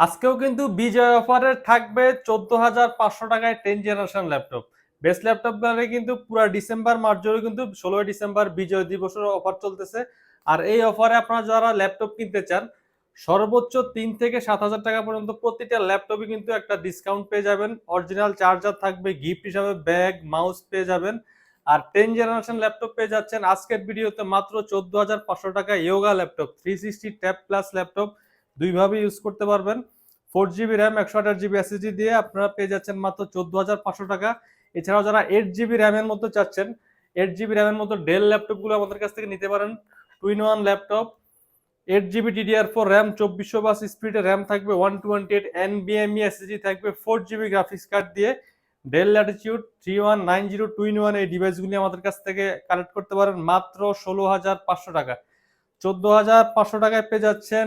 আজকেও কিন্তু বিজয় অফারে থাকবে চোদ্দ হাজার পাঁচশো টাকায় টেন জেনারেশন ল্যাপটপ। বেস্ট ল্যাপটপগুলো কিন্তু পুরো ডিসেম্বর মাস জুড়ে কিন্তু ষোলোই ডিসেম্বর বিজয় দিবসের অফার চলতেছে। আর এই অফারে আপনারা যারা ল্যাপটপ কিনতে চান, সর্বোচ্চ তিন থেকে সাত হাজার টাকা পর্যন্ত প্রতিটা ল্যাপটপে কিন্তু একটা ডিসকাউন্ট পেয়ে যাবেন। অরিজিনাল চার্জার থাকবে গিফট হিসাবে ব্যাগ মাউস পেয়ে যাবেন। আর টেন জেনারেশন ল্যাপটপ পেয়ে যাচ্ছেন আজকের ভিডিওতে মাত্র চোদ্দ হাজার পাঁচশো টাকা yoga laptop three sixty tab plus laptop. দুইভাবে ইউজ করতে পারবেন। ফোর জিবি র্যাম একশো আঠাশ জিবি এসএসডি দিয়ে আপনারা পেয়ে যাচ্ছেন মাত্র চোদ্দ হাজার পাঁচশো টাকা। এছাড়াও যারা এইট জিবি র্যামের মতো চাচ্ছেন এইট জিবি র্যামের মতো ডেল ল্যাপটপগুলো আমাদের কাছ থেকে নিতে পারেন। Two in one laptop eight GB DDR four RAM চব্বিশশো বাস স্পিডে র্যাম থাকবে ওয়ান টোয়েন্টি এইট এনবিএমই এসএসডি থাকবে ফোর জিবি গ্রাফিক্স কার্ড দিয়ে Dell Latitude three one nine zero two in one এই ডিভাইসগুলি আমাদের কাছ থেকে কালেক্ট করতে পারেন মাত্র ষোলো হাজার পাঁচশো টাকা। চোদ্দ হাজার পাঁচশো টাকায় পেয়ে যাচ্ছেন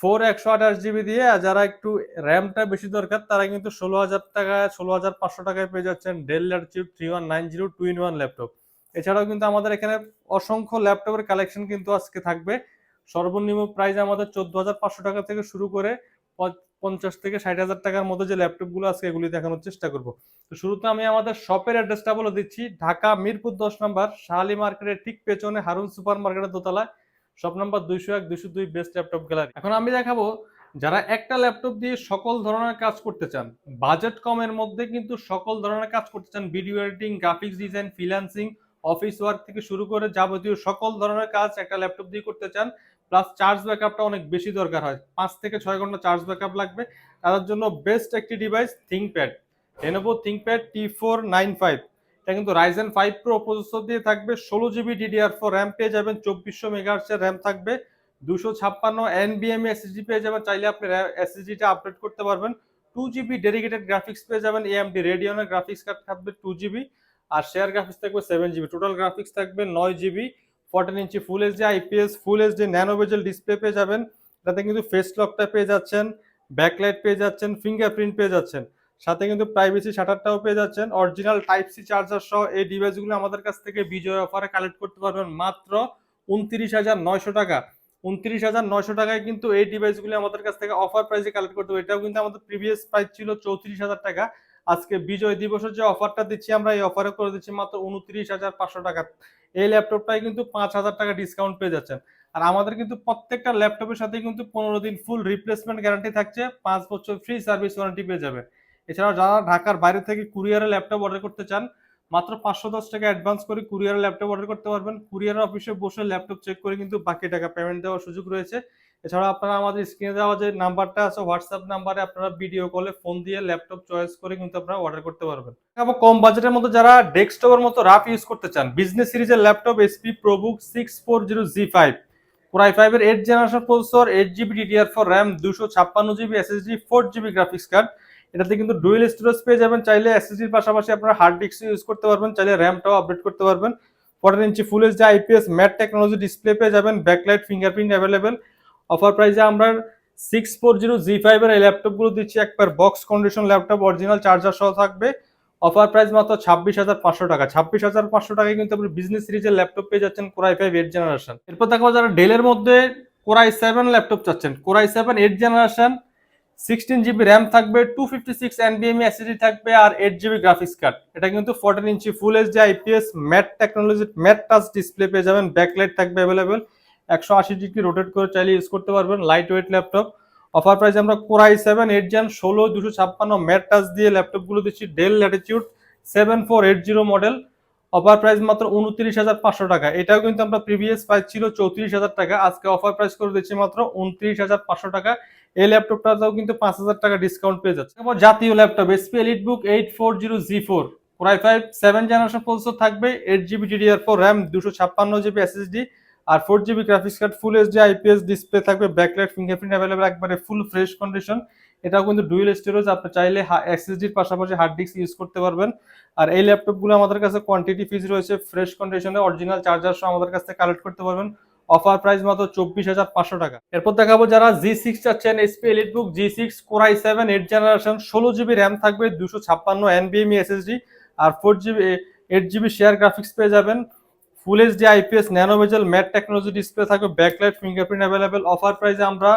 ফোর একশো আঠাশ জিবি দিয়ে যারা একটু র্যামটা বেশি দরকার, তারা কিন্তু ষোলো হাজার টাকায় ষোলো হাজার পাঁচশো টাকায় পেয়ে যাচ্ছেন Dell Latitude three one nine zero two in one laptop এছাড়াও কিন্তু আমাদের এখানে অসংখ্য ল্যাপটপের কালেকশন কিন্তু আজকে থাকবে। সর্বনিম্ন প্রাইস আমাদের চোদ্দ হাজার পাঁচশো টাকা থেকে শুরু করে পঞ্চাশ থেকে ষাট হাজার টাকার মধ্যে যে ল্যাপটপগুলো আজকে এগুলি দেখানোর চেষ্টা করব। তো শুরুতে আমি আমাদের শপের অ্যাড্রেসটা বলে দিচ্ছি। ঢাকা মিরপুর দশ নম্বর শাহালি মার্কেটের ঠিক পেছনে হারুন সুপার মার্কেটের দোতলায়। শপ নাম্বার দুইশো এক, দুইশো দুই বেস্ট ল্যাপটপ গ্যালারি এখন আমি দেখাবো যারা একটা ল্যাপটপ দিয়ে সকল ধরনের কাজ করতে চান। বাজেট কমের মধ্যে কিন্তু সকল ধরনের কাজ করতে চান। Video editing graphics design freelancing office work থেকে শুরু করে যাবতীয় সকল ধরনের কাজ একটা ল্যাপটপ দিয়ে করতে চান। প্লাস চার্জ ব্যাকআপটা অনেক বেশি দরকার হয়। পাঁচ থেকে ছয় ঘণ্টা চার্জ ব্যাকআপ লাগবে। তাদের জন্য বেস্ট একটি device ThinkPad Lenovo ThinkPad T four nine five এটা কিন্তু রাইজেন ফাইভ প্রো প্রসেসর দিয়ে থাকবে, ষোলো জিবি ডিডিআর ফোর র্যাম পেয়ে যাবেন, চব্বিশশো মেগাহার্সের র্যাম থাকবে, দুশো ছাপ্পান্ন এন এনবিএমই এসএসডি পেয়ে যাবেন, চাইলে আপনি এসএসডিটা আপডেট করতে পারবেন। টু জিবি ডেডিকেটেড গ্রাফিক্স পেয়ে যাবেন এএমডি রেডিয়নের গ্রাফিক্স কার্ড থাকবে টু জিবি আর শেয়ার গ্রাফিক্স থাকবে সেভেন জিবি টোটাল গ্রাফিক্স থাকবে নয় GB fourteen inch full HD IPS full HD nano bezel display পেয়ে যাবেন। এটাতে কিন্তু ফেস লকটা পেয়ে যাচ্ছেন ব্যাকলাইট পেয়ে যাচ্ছেন ফিঙ্গারপ্রিন্ট পেয়ে যাচ্ছেন। সাথে কিন্তু প্রাইভেসি শাটারটাও পেয়ে যাচ্ছেন। অরিজিনাল টাইপ সি চার্জার সহ এই ডিভাইসগুলো আমাদের কাছ থেকে বিজয় অফারে কালেক্ট করতে পারবেন মাত্র উনত্রিশ হাজার নয়শো টাকা। উনত্রিশ হাজার নয়শো টাকায় কিন্তু এই ডিভাইসগুলো আমাদের কাছ থেকে অফার প্রাইসে কালেক্ট করতে হবে। এটাও কিন্তু আমাদের প্রিভিয়াস প্রাইস ছিল চৌত্রিশ হাজার টাকা। আজকে বিজয় দিবসের যে অফারটা দিচ্ছি আমরা, এই অফারে করে দিচ্ছি মাত্র উনত্রিশ হাজার পাঁচশো টাকা। এই ল্যাপটপটাই কিন্তু পাঁচ হাজার টাকা ডিসকাউন্ট পেয়ে যাচ্ছেন। আর আমাদের কিন্তু প্রত্যেকটা ল্যাপটপের সাথে কিন্তু পনেরো দিন ফুল রিপ্লেসমেন্ট গ্যারান্টি থাকছে। পাঁচ বছর ফ্রি সার্ভিস ওয়ারেন্টি পেয়ে যাবে এছাড়াও যারা ঢাকার বাইরে থেকে কুরিয়ারে ল্যাপটপ অর্ডার করতে চান, মাত্র পাঁচশো দশ টাকা অ্যাডভান্স করে কুরিয়ারে ল্যাপটপ অর্ডার করতে পারবেন। কুরিয়ার অফিসে বসে ল্যাপটপ চেক করে কিন্তু বাকি টাকা পেমেন্ট দেওয়ার সুযোগ রয়েছে। এছাড়া আপনারা আমাদের স্ক্রিনে দেওয়া যে নাম্বারটা আছে হোয়াটসঅ্যাপ নাম্বারে আপনারা ভিডিও কলে ফোন দিয়ে ল্যাপটপ চয়েস করে কিন্তু আপনারা অর্ডার করতে পারবেন। এবং কম বাজেটের মধ্যে যারা ডেস্কটপের মতো রাফ ইউজ করতে চান বিজনেস সিরিজের laptop SP ProBook six four zero G five core i ফাইভের eight generation processor eight GB DDR four RAM দুশো ছাপ্পান্ন GB SSD four GB graphics card এটাতে কিন্তু ডুয়েল স্টোরেজ পেয়ে যাবেন। চাইলে এসএসডির পাশাপাশি আপনারা হার্ড ডিস্ক ইউজ করতে পারবেন। চাইলে র্যামটাও আপডেট করতে পারবেন। Fourteen inch full HD IPS matte technology display পেয়ে যাবেন। ব্যাকলাইট ফিঙ্গারপ্রিন্ট অ্যাভেলেবেল অফার প্রাইসে আমরা সিক্স ফোর জিরো জি ফাইভের এই ল্যাপটপগুলো দিচ্ছি। একবার box condition laptop original charger সহ থাকবে। অফার প্রাইস মাত্র ছাব্বিশ হাজার পাঁচশো টাকা। ছাব্বিশ হাজার পাঁচশো টাকায় কিন্তু আপনি বিজনেস সিরিজের ল্যাপটপ পেয়ে যাচ্ছেন কোরাই ফাইভ এইট জেনারেশন এরপর দেখো যারা ডেলের মধ্যে কোরাই সেভেন ল্যাপটপ চাচ্ছেন। Core i seven eight generation sixteen GB RAM থাকবে টু ফিফটি সিক্স এনবিএমই এসএসডি থাকবে আর এইট জিবি গ্রাফিক্স কার্ড এটা কিন্তু fourteen inch full HD IPS matte technology matte touch display পেয়ে যাবেন। ব্যাকলাইট থাকবে অ্যাভেলেবেল একশো আশি ডিগ্রি রোটেট করে চাইলে ইউজ করতে পারবেন। Light weight laptop offer price আমরা core i seven eight gen ষোলো, দুশো ছাপ্পান্ন ম্যাট টাচ দিয়ে ল্যাপটপগুলো দিচ্ছি। Dell Latitude seven four eight zero model offer price মাত্র উনত্রিশ হাজার পাঁচশো টাকা। এটাও কিন্তু আমরা প্রিভিয়াস প্রাইস ছিল চৌত্রিশ হাজার টাকা। আজকে অফার প্রাইস করে দিচ্ছি মাত্র উনত্রিশ হাজার পাঁচশো টাকা। এই ল্যাপটপটাতেও কিন্তু পাঁচ হাজার টাকা ডিসকাউন্ট পেয়ে যাচ্ছে। তারপর জাতীয় laptop SP elite book eight four zero G four core i five seven generation processor থাকবে eight GB DDR four RAM দুশো ছাপ্পান্ন জিবি এসএসডি আর four GB graphics card full HD IPS display থাকবে backlight fingerprint available একবারে full fresh condition এটাও কিন্তু dual storage আপনি চাইলে এসএসডির পাশাপাশি হার্ড ডিস্ক ইউজ করতে পারবেন। আর এই ল্যাপটপগুলো আমাদের কাছে কোয়ান্টিটি ফিজ রয়েছে ফ্রেশ কন্ডিশনে অরিজিনাল চার্জার সহ আমাদের কাছ থেকে কালেক্ট করতে পারবেন। অফার প্রাইস মাত্র চব্বিশ হাজার পাঁচশো টাকা। এরপর দেখাবো যারা জি সিক্স চাচ্ছেন SP elite book G six core i seven eight generation ষোলো জিবি র্যাম থাকবে, দুশো ছাপ্পান্ন এনবিএমই এসএসডি আর four GB eight GB shared graphics পেয়ে যাবেন। Full HD IPS nano bezel matte technology display থাকবে ব্যাকলাইট ফিঙ্গারপ্রিন্ট অ্যাভেলেবেল অফার প্রাইসে আমরা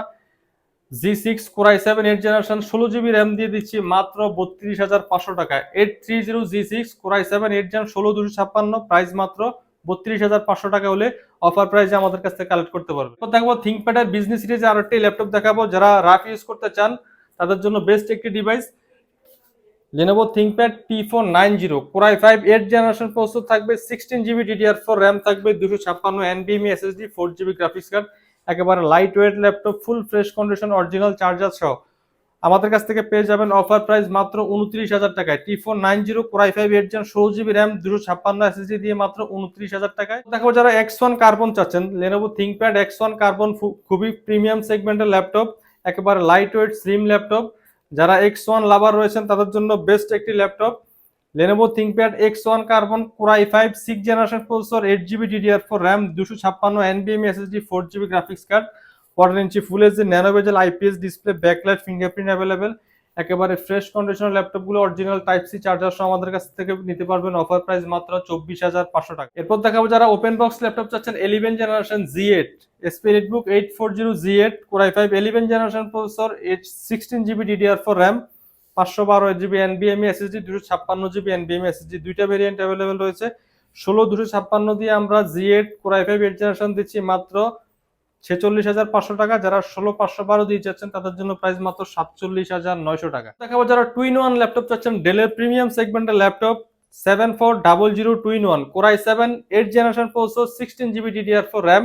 G six core i seven eight generation ষোলো জিবি র্যাম দিয়ে দিচ্ছি মাত্র বত্রিশ হাজার পাঁচশো টাকা। Eight three zero G six core i seven eight gen ষোলো দুশো ছাপ্পান্ন প্রাইস মাত্র বত্রিশ হাজার পাঁচশো টাকা হলে অফার প্রাইসে আমাদের কাছ থেকে কালেক্ট করতে পারবে। দেখাবো থিঙ্কপ্যাডের বিজনেস সিরিজে আরও একটি ল্যাপটপ দেখাবো। যারা রাফ ইউজ করতে চান, তাদের জন্য বেস্ট একটি device Lenovo ThinkPad T4 90 Core i5 8 generation প্রস্তুত থাকবে 16 জিবি DDR4 র্যাম থাকবে 256 NVMe SSD 4 GB graphics card একেবারে light weight laptop full fresh condition original charger সহ। আমাদের কাছ থেকে পেয়ে যাবেন অফার প্রাইস মাত্র উনত্রিশ হাজার টাকায়। T four nine zero core i five eight gen ষোলো জিবি র্যাম দুশো ছাপ্পান্ন এসএসডি দিয়ে মাত্র উনত্রিশ হাজার টাকায়। দেখো যারা এক্স ওয়ান কার্বন চাচ্ছেন Lenovo ThinkPad X one carbon খুবই প্রিমিয়াম সেগমেন্টের ল্যাপটপ একেবারে লাইট ওয়েট স্লিম ল্যাপটপ যারা এক্স ওয়ান লাভার রয়েছেন, তাদের জন্য বেস্ট একটি laptop Lenovo ThinkPad X one carbon core i five six generation processor eight GB DDR four RAM দুশো ছাপ্পান্ন এনবিএম SSD four GB graphics card পনেরো inch full HD nano bezel IPS display backlight fingerprint available একেবারে fresh কন্ডিশনের ল্যাপটপগুলো original type C charger সহ আমাদের কাছ থেকে নিতে পারবেন অফার প্রাইস মাত্র চব্বিশ হাজার পাঁচশো টাকা। এরপর দেখাবো যারা ওপেন বক্স ল্যাপটপ চাচ্ছেন eleven generation G eight spirit book eight four zero G eight core i five eleven generation processor eight sixteen GB DDR four RAM পাঁচশো বারো জিবি এনবিএমই এসএসডি দুশো ছাপ্পান্ন জিবি এনবিএমই এসএসডি দুইটা ভেরিয়েন্ট অ্যাভেলেবেল রয়েছে। ষোলো দুশো ছাপ্পান্ন দিয়ে আমরা G eight core i five eight generation দিচ্ছি মাত্র ছেচল্লিশ হাজার পাঁচশো টাকা। যারা ষোলো পাঁচশো বারো দিয়ে যাচ্ছেন তাদের জন্য প্রাইস মাত্র সাতচল্লিশ হাজার নয়শো টাকা। দেখাবো যারা টুইন ওয়ান ল্যাপটপ চাচ্ছেন ডেলের প্রিমিয়াম সেগমেন্টের laptop seven four double zero two in one core i seven eight generation processor sixteen GB DDR four RAM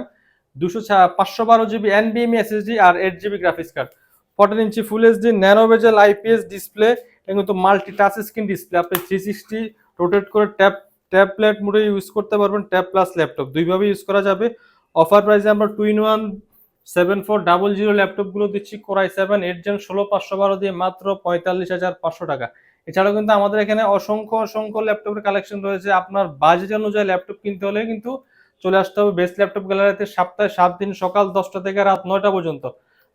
দুশো পাঁচশো বারো জিবি এনবিএমই এসএসডি আর eight GB graphics card fourteen inch full HD nano bezel IPS display এবং কিন্তু multi touch screen display আপনি three sixty rotate করে tab tablet মোডে use করতে পারবেন ট্যাব প্লাস ল্যাপটপ দুইভাবে ইউজ করা যাবে। অফার প্রাইসে আমরা two in one seven four double zero ল্যাপটপগুলো দিচ্ছি কোরাই সেভেন এইট জেন ষোলো পাঁচশো বারো দিয়ে মাত্র পঁয়তাল্লিশ হাজার পাঁচশো টাকা। এছাড়াও কিন্তু আমাদের এখানে অসংখ্য অসংখ্য ল্যাপটপের কালেকশন রয়েছে। আপনার বাজেট অনুযায়ী ল্যাপটপ কিনতে হলে কিন্তু চলে আসতে হবে। বেস্ট ল্যাপটপ গ্যালারিতে সপ্তাহে সাত দিন সকাল দশটা থেকে রাত নয়টা পর্যন্ত।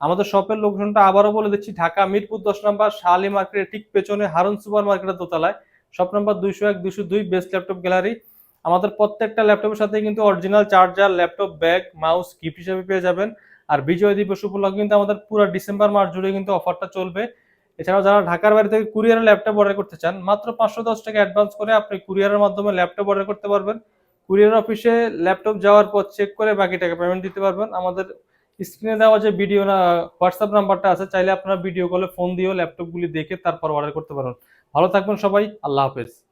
আমাদের শপের লোকেশনটা আবারও বলে দিচ্ছি, ঢাকা মিরপুর দশ নম্বর শাহালি মার্কেটের ঠিক পেছনে হারুন সুপার মার্কেটের দোতলায়। শপ নম্বর দুইশো এক, দুইশো দুই, বেস্ট ল্যাপটপ গ্যালারি। আমাদের প্রত্যেকটা ল্যাপটপের সাথে কিন্তু original charger, laptop, bag, mouse, gift হিসেবে পেয়ে যাবেন। আর বিজয় দিবস উপলক্ষে কিন্তু আমাদের পুরো ডিসেম্বর মাস জুড়ে কিন্তু অফারটা চলবে। এছাড়াও যারা ঢাকার বাড়ি থেকে কুরিয়ারের ল্যাপটপ অর্ডার করতে চান, মাত্র পাঁচশো দশ টাকা অ্যাডভান্স করে আপনি কুরিয়ারের মাধ্যমে ল্যাপটপ অর্ডার করতে পারবেন। কুরিয়ার অফিসে ল্যাপটপ যাওয়ার পর চেক করে বাকি টাকা পেমেন্ট দিতে পারবেন। আমাদের স্ক্রিনে দেওয়া যে ভিডিও না হোয়াটসঅ্যাপ নাম্বারটা আছে, চাইলে আপনারা ভিডিও কলে ফোন দিয়েও ল্যাপটপগুলি দেখে তারপর অর্ডার করতে পারেন। ভালো থাকবেন সবাই, আল্লাহ হাফেজ।